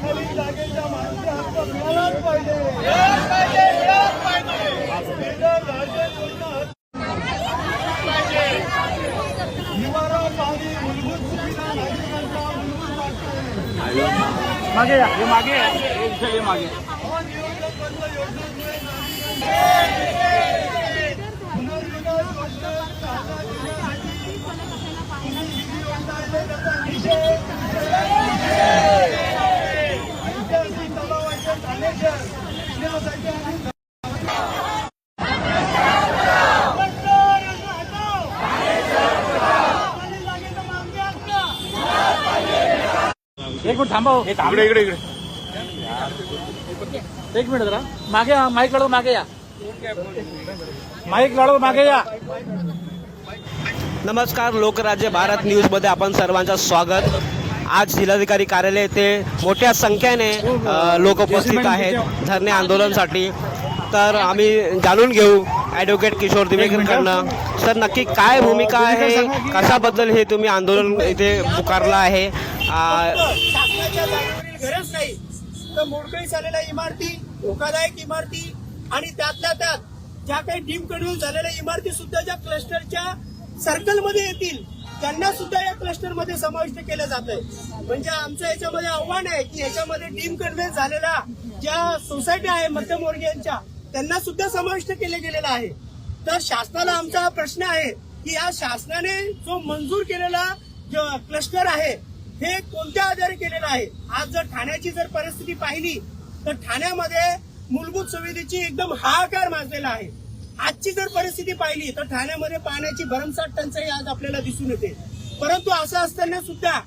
खाली जागेच्या माणसं हक्क मिळालाच पाहिजे पाणी मूलभूत सुविधा नागरिकांचा मूलभूत मागे या हे मागे हे मागे योजनेमुळे पुनर्विकास योजना चालना देण्यासाठी तुम्ही निधी योजनांचे त्याचा निषेध ऐतिहासिक तलावाच्या ठाण्याच्या यासाठी आम्ही एक मिनिट थांबा हो. इकडे इकडे इकडे. एक मिनिट जरा. मागे या माईक लढव मागे या. माईक लढव मागे या. नमस्कार लोकराज्य भारत न्यूजमध्ये आपण सर्वांचं स्वागत. आज जिल्हाधिकारी कार्यालय येथे मोठ्या संख्येने लोक उपस्थित आहेत धरणे आंदोलनासाठी. तर आम्ही जाणून घेऊ ॲडव्होकेट किशोर दिवेकरकडनं. सर नक्की काय भूमिका आहे? कशाबद्दल हे तुम्ही आंदोलन इथे पुकारलं आहे? गरज नाही. तर मोडकळीस आलेल्या इमारती धोकादायक इमारती आणि त्यातल्या त्यात ज्या काही डीमकडून झालेल्या इमारती सुद्धा ज्या क्लस्टरच्या सर्कलमध्ये येतील त्यांना सुद्धा या क्लस्टरमध्ये समाविष्ट केलं जात आहे म्हणजे आमचं याच्यामध्ये आव्हान आहे की याच्यामध्ये डीम कन्व्हेन्स झालेल्या ज्या सोसायटी आहे मध्यमवर्गीयांच्या त्यांना सुद्धा समाविष्ट केले गेलेलं आहे. तर शासनाला आमचा हा प्रश्न आहे की या शासनाने जो मंजूर केलेला जो क्लस्टर आहे हे कोणत्या आधारे केलेलं आहे? आज जर ठाण्याची जर परिस्थिती पाहिली तर ठाण्यामध्ये मूलभूत सुविधेची एकदम हाहाकार माजलेला आहे. आजची जर परिस्थिती पाहिली तर ठाण्यामध्ये पाण्याची भरमसाठ टंचाई आज आपल्याला दिसून येते. परंतु असं असताना सुद्धा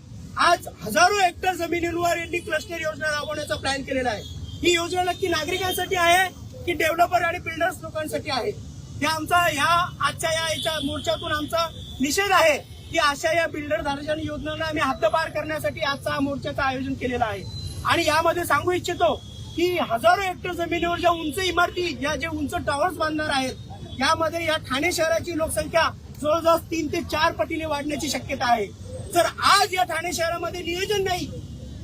आज हजारो हेक्टर जमिनींवर यांनी क्लस्टर योजना राबवण्याचा प्लॅन केलेला आहे. ही योजना नक्की नागरिकांसाठी आहे की डेव्हलपर आणि बिल्डर्स लोकांसाठी आहे? हे आमचा ह्या आजच्या या याच्या मोर्चातून आमचा निषेध आहे की अशा या बिल्डर धारजन योजनांना आम्ही हद्दपार करण्यासाठी आजचा हा मोर्चाचं आयोजन केलेलं आहे. आणि यामध्ये सांगू इच्छितो की हजारो हेक्टर जमिनीवर ज्या उंच इमारती या जे उंच टॉवर्स बांधणार आहेत यामध्ये या ठाणे शहराची लोकसंख्या जवळजवळ तीन ते चार पटीने वाढण्याची शक्यता आहे. जर आज या ठाणे शहरामध्ये नियोजन नाही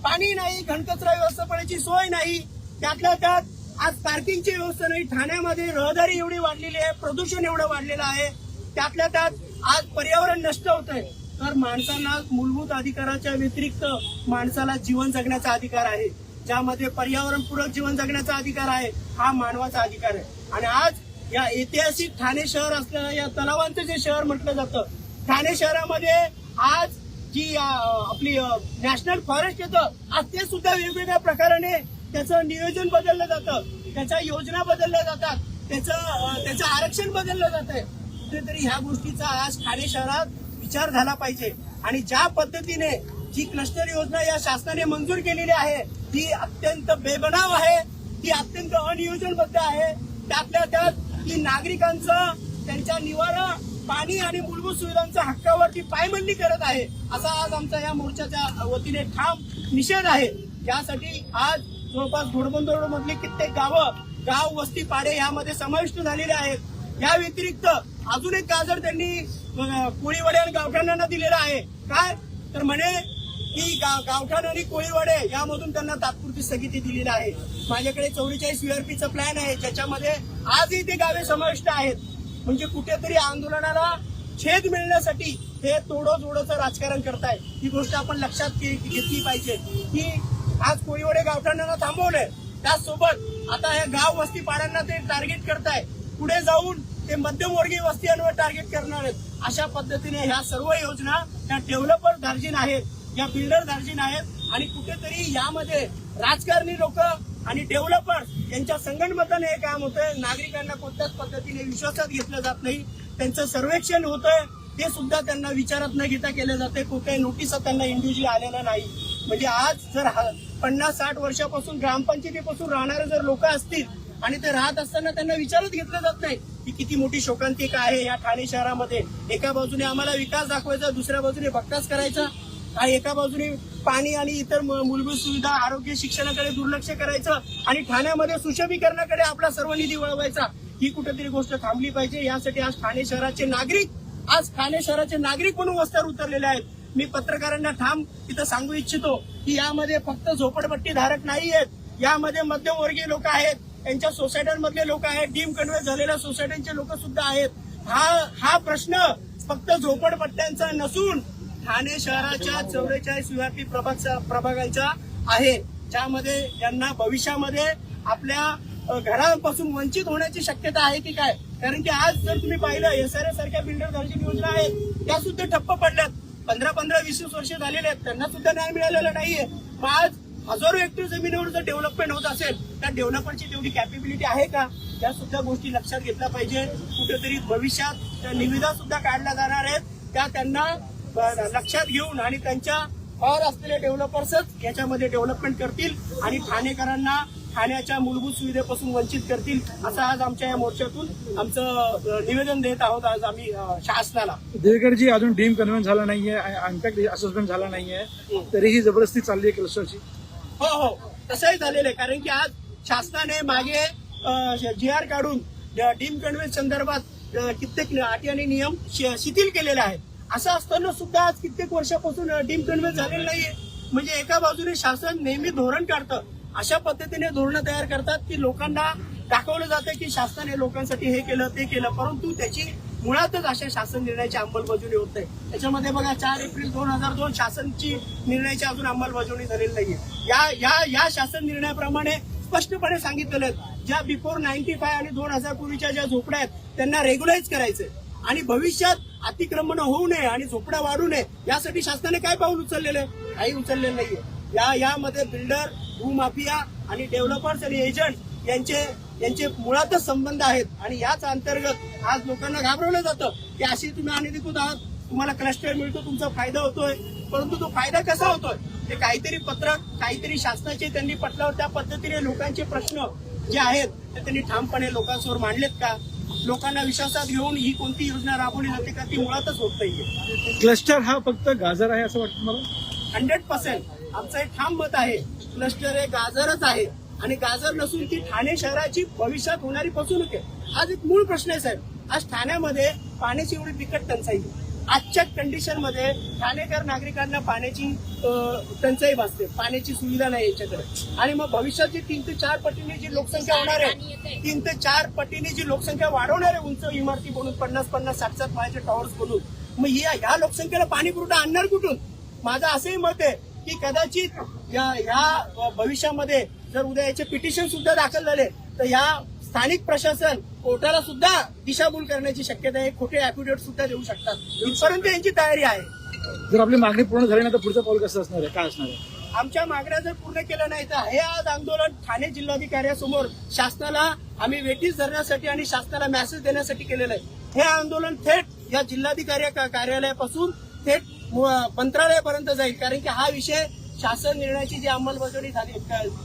पाणी नाही घनकचरा व्यवस्थापनाची सोय नाही त्यातल्या त्यात आज पार्किंगची व्यवस्था नाही ठाण्यामध्ये रहदारी एवढी वाढलेली आहे प्रदूषण एवढं वाढलेलं आहे त्यातल्या त्यात आज पर्यावरण नष्ट होत आहे तर माणसांना मूलभूत अधिकाराच्या व्यतिरिक्त माणसाला जीवन जगण्याचा अधिकार आहे. ज्यामध्ये पर्यावरणपूरक जीवन जगण्याचा अधिकार आहे हा मानवाचा अधिकार आहे. आणि आज या ऐतिहासिक ठाणे शहर असलेलं या तलावांचं जे शहर म्हटलं जातं ठाणे शहरामध्ये आज जी आपली नॅशनल फॉरेस्ट येतं आज ते सुद्धा वेगवेगळ्या प्रकाराने त्याचं नियोजन बदललं जातं. त्याच्या योजना बदलल्या जातात. त्याचं त्याचं आरक्षण बदललं जातंय. कुठेतरी ह्या गोष्टीचा आज ठाणे शहरात विचार झाला पाहिजे. आणि ज्या पद्धतीने जी क्लस्टर योजना या शासनाने मंजूर केलेली आहे ती अत्यंत बेबनाव आहे ती अत्यंत अनियोजनबद्ध आहे. त्यातल्या त्यात की नागरिकांचं त्यांच्या निवारा पाणी आणि मूलभूत सुविधांच्या हक्कावरती पायमल्ली करत आहे असा आज आमचा या मोर्चाच्या वतीने ठाम निषेध आहे. यासाठी आज जवळपास घोडबंदोड मधली कित्येक गावं गाव वस्ती पाडे यामध्ये समाविष्ट झालेले आहेत. या व्यतिरिक्त अजून एक गाजर त्यांनी अं, आणि गावठाणांना दिलेला आहे. काय? तर म्हणे की गाव- गावठाण आणि कोळीवाडे यामधून त्यांना तात्पुरती स्थगिती दिलेली आहे. माझ्याकडे चौवेचाळीस युआरपीचा प्लॅन आहे. ज्याच्यामध्ये आजही ते गावे समाविष्ट आहेत. म्हणजे कुठेतरी आंदोलनाला छेद मिळण्यासाठी हे तोडो जोडोचं राजकारण करताय ही गोष्ट आपण लक्षात घे- घेतली पाहिजे. की आज कोळीवडे गावठाणांना थांबवलंय. त्याचसोबत आता या गाव वस्ती पाड्यांना ते टार्गेट करताय पुढे जाऊन ते मध्यमवर्गीय वस्त्यांवर टार्गेट करणार आहेत. अशा पद्धतीने ह्या सर्व योजना या डेव्हलपर दार्जिन आहेत. या बिल्डर दार्जिन आहेत. आणि कुठेतरी यामध्ये राजकारणी लोक आणि डेव्हलपर्स यांच्या संगणमताने हे काम होतंय. नागरिकांना कोणत्याच पद्धतीने विश्वासात घेतलं जात नाही. त्यांचं सर्वेक्षण होतंय. ते सुद्धा त्यांना विचारात न घेता केलं जाते कुठे नोटीस त्यांना इंडिव्हिज्युअली आलेला नाही. म्हणजे आज जर हा- पन्नास साठ वर्षापासून ग्रामपंचायतीपासून राहणारे जर लोक असतील आणि ते राहत असताना त्यांना विचारच घेतलं जात नाही की किती मोठी शोकांतिका आहे या ठाणे शहरामध्ये. एका बाजूने आम्हाला विकास दाखवायचा दुसऱ्या बाजूने भक्कास करायचा. एका बाजूने पाणी आणि इतर म- मूलभूत सुविधा आरोग्य शिक्षणाकडे दुर्लक्ष करायचं आणि ठाण्यामध्ये सुशमीकरणाकडे आपला सर्व निधी वळवायचा ही कुठेतरी गोष्ट थांबली पाहिजे. यासाठी आज ठाणे शहराचे नागरिक आज ठाणे शहराचे नागरिक म्हणून वस्त्यावर उतरलेले आहेत. मी पत्रकारांना ठाम इथं सांगू इच्छितो की यामध्ये फक्त झोपडपट्टी धारक नाही आहेत यामध्ये मध्यमवर्गीय लोक आहेत. त्यांच्या सोसायट्यांमधले लोक आहेत. डीम कन्व्हर्ट झालेल्या सोसायट्यांचे लोक सुद्धा आहेत. हा हा प्रश्न फक्त झोपडपट्ट्यांचा नसून ठाणे शहराच्या चौवेचाळीस व्यापी प्रभाग प्रभागांच्या आहे ज्यामध्ये यांना भविष्यामध्ये आपल्या घरांपासून घरापासून वंचित होण्याची शक्यता आहे की काय? कारण की आज जर तुम्ही पाहिलं एसआरए सारख्या बिल्डर दर्शन योजना आहेत त्या सुद्धा ठप्प पडल्यात. पंधरा पंधरा वीस वीस वर्ष झालेले आहेत. त्यांना सुद्धा न्याय मिळालेला नाहीये. मग आज हजारो हेक्टर जमिनीवर जर डेव्हलपमेंट होत असेल त्या डेव्हलपमेंटची तेवढी कॅपेबिलिटी आहे का? त्या सुद्धा गोष्टी लक्षात घेतल्या पाहिजे. कुठेतरी भविष्यात त्या निविदा सुद्धा काढल्या जाणार आहेत. त्या त्यांना लक्षात घेऊन आणि त्यांच्या और असलेले डेव्हलपर्सच याच्यामध्ये डेव्हलपमेंट करतील आणि ठाणेकरांना ठाण्याच्या मूलभूत सुविधेपासून वंचित करतील असं आज आमच्या या मोर्चातून आमचं निवेदन देत आहोत आज आम्ही शासनाला. देवेकरजी अजून डीम कन्व्हेन्स झाला नाहीये इम्पॅक्ट असेसमेंट झाला नाहीये तरीही जबरदस्ती चालली आहे क्लस्टरची हो हो. तसंही झालेलं आहे कारण की आज शासनाने मागे जी आर काढून डीम कन्व्हेन्स संदर्भात कित्येक अटी आणि नियम शिथिल केलेले आहेत. असं असताना सुद्धा आज कित्येक वर्षापासून डीम कन्व्हे झालेलं नाहीये. म्हणजे एका बाजूने शासन नेहमी धोरण काढतं. अशा पद्धतीने धोरणं तयार करतात की लोकांना दाखवलं जातं की शासनाने लोकांसाठी हे केलं ते केलं. परंतु त्याची मुळातच अशा शासन निर्णयाची अंमलबजावणी होत नाही. त्याच्यामध्ये बघा चार एप्रिल दोन हजार दोन शासनची निर्णयाची अजून अंमलबजावणी झालेली नाहीये. या या या शासन निर्णयाप्रमाणे स्पष्टपणे सांगितलेलं आहे. ज्या बिफोर नाईन्टी फाय आणि दोन हजार पूर्वीच्या ज्या झोपड्या आहेत त्यांना रेग्युलाइज करायचे आणि भविष्यात अतिक्रमण होऊ नये आणि झोपड्या वाढू नये यासाठी शासनाने काय पाऊल उचललेलं आहे? काही उचललेलं नाहीये. या यामध्ये बिल्डर भूमाफिया आणि डेव्हलपर्स आणि एजंट यांचे यांचे मुळातच संबंध आहेत. आणि याच अंतर्गत आज लोकांना घाबरवलं जातं की अशी तुम्ही अनधिकृत आहात. तुम्हाला क्लस्टर मिळतो तुमचा फायदा होतोय. परंतु तो फायदा कसा होतोय? ते काहीतरी पत्रक काहीतरी शासनाचे त्यांनी पटल्यावर त्या पद्धतीने लोकांचे प्रश्न जे आहेत ते त्यांनी ठामपणे लोकांसमोर मांडलेत का? लोकांना विश्वासात घेऊन ही कोणती योजना राबवली जाते का ती मुळातच होत नाहीये. क्लस्टर हा फक्त गाजर आहे असं वाटतं मला हंड्रेड पर्सेंट. आमचं एक ठाम मत आहे क्लस्टर हे गाजरच आहे. आणि गाजर नसून ती ठाणे शहराची भविष्यात होणारी फसवणूक आहे. आज एक मूळ प्रश्न आहे साहेब. आज ठाण्यामध्ये पाण्याची एवढी बिकट टंचाई आहे. आजच्या कंडिशनमध्ये ठाणेकर नागरिकांना पाण्याची टंचाई भासते. पाण्याची सुविधा नाही याच्याकडे. आणि मग भविष्यात जी तीन ते चार पटीने जी लोकसंख्या होणार आहे तीन ते चार पटीने जी लोकसंख्या वाढवणार आहे उंच इमारती बनून पन्नास पन्नास साठ साठ पाण्याचे टॉवर्स बनून मग या ह्या लोकसंख्येला पाणी पुरवठा आणणार कुठून? माझं असंही मत आहे की कदाचित या ह्या भविष्यामध्ये जर उद्या याचे पिटिशन सुद्धा दाखल झाले तर या स्थानिक प्रशासन कोर्टाला सुद्धा दिशाभूल करण्याची शक्यता आहे. खोटे अॅफिडेव्हिट सुद्धा देऊ शकतात. इथपर्यंत यांची तयारी आहे. जर आपली मागणी पूर्ण झाली नाही तर पुढचं पाऊल कसं असणार आहे? काय असणार आहे? आमच्या मागण्या जर पूर्ण केल्या नाही तर हे आज आंदोलन ठाणे जिल्हाधिकाऱ्यासमोर शासनाला आम्ही वेटीस धरण्यासाठी आणि शासनाला मेसेज देण्यासाठी केलेलं आहे. हे आंदोलन थेट या जिल्हाधिकारी कार्यालयापासून थेट मंत्रालयापर्यंत जाईल. कारण की हा विषय शासन निर्णयाची जी अंमलबजावणी झाली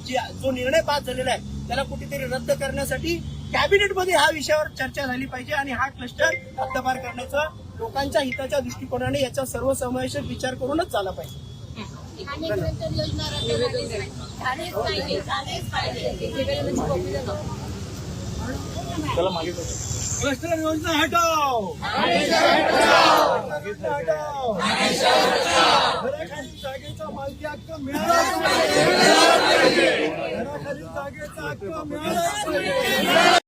जी जो निर्णय पास झालेला आहे त्याला कुठेतरी रद्द करण्यासाठी कॅबिनेटमध्ये हा विषयावर चर्चा झाली पाहिजे आणि हा क्लस्टर हद्दपार करण्याचं लोकांच्या हिताच्या दृष्टिकोनाने याचा सर्वसमावेशक विचार करूनच झाला पाहिजे. योजना त्याला मागे. क्लस्टर योजना हटाओ हटाओ घराखाली जागेचा मालकी हक्क मिळाला घराखाली जागेचा हक्क मिळाला